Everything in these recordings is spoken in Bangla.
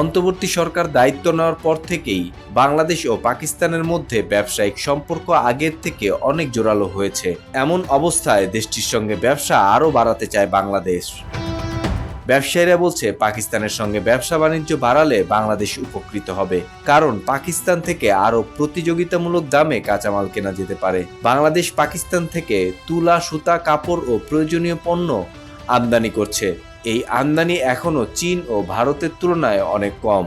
অন্তর্বর্তী সরকার দায়িত্ব নেওয়ার পর থেকেই বাংলাদেশ ও পাকিস্তানের মধ্যে ব্যবসায়িক সম্পর্ক আগের থেকে অনেক জোরালো হয়েছে। এমন অবস্থায় দেশটির সঙ্গে ব্যবসা আরও বাড়াতে চায় বাংলাদেশ। ব্যবসায়ীরা বলছে, পাকিস্তানের সঙ্গে ব্যবসা বাণিজ্য বাড়ালে বাংলাদেশ উপকৃত হবে। কারণ পাকিস্তান থেকে আরও প্রতিযোগিতামূলক দামে কাঁচামাল কেনা যেতে পারে। বাংলাদেশ পাকিস্তান থেকে তুলা, সুতা, কাপড় ও প্রয়োজনীয় পণ্য আমদানি করছে। এই আমদানি এখনও চীন ও ভারতের তুলনায় অনেক কম।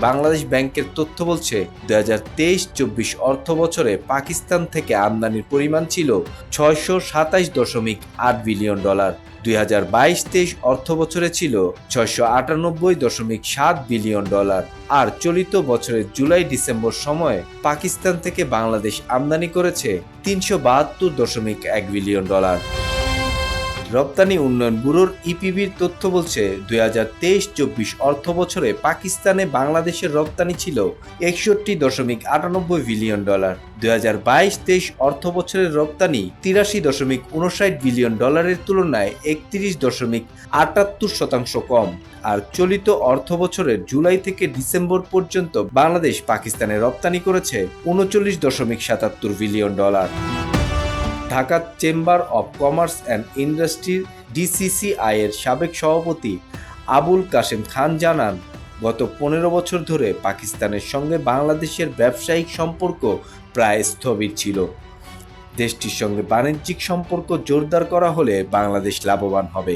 বাংলাদেশ ব্যাংকের তথ্য বলছে, দুই হাজার তেইশ চব্বিশ অর্থ বছরে পাকিস্তান থেকে আমদানির পরিমাণ ছিল ছয়শো সাতাইশ দশমিক আট বিলিয়ন ডলার। দুই হাজার বাইশ তেইশ অর্থ বছরে ছিল ছয়শো আটানব্বই দশমিক সাত বিলিয়ন ডলার। আর চলিত বছরের জুলাই ডিসেম্বর সময়ে পাকিস্তান থেকে বাংলাদেশ আমদানি করেছে তিনশো বাহাত্তর দশমিক এক বিলিয়ন ডলার। রপ্তানি উন্নয়ন ব্যুরোর ইপিবির তথ্য বলছে, দুই হাজার তেইশ চব্বিশ অর্থ বছরে পাকিস্তানে বাংলাদেশের রপ্তানি ছিল একষট্টি দশমিক আটানব্বই বিলিয়ন ডলার। দুই হাজার বাইশ তেইশ অর্থ বছরের রপ্তানি তিরাশি দশমিক উনষাট বিলিয়ন ডলারের তুলনায় একত্রিশ দশমিক আটাত্তর শতাংশ কম। আর চলিত অর্থ বছরের জুলাই থেকে ডিসেম্বর পর্যন্ত বাংলাদেশ পাকিস্তানে রপ্তানি করেছে উনচল্লিশ দশমিক সাতাত্তর billion dollar. Dhaka chamber of commerce and ইন্ডাস্ট্রির ডিসিসিআই এর সাবেক সভাপতি আবুল কাশেম খান জানান, গত পনেরো বছর ধরে পাকিস্তানের সঙ্গে বাংলাদেশের ব্যবসায়িক সম্পর্ক প্রায় স্থবির ছিল। দেশটির সঙ্গে বাণিজ্যিক সম্পর্ক জোরদার করা হলে বাংলাদেশ লাভবান হবে।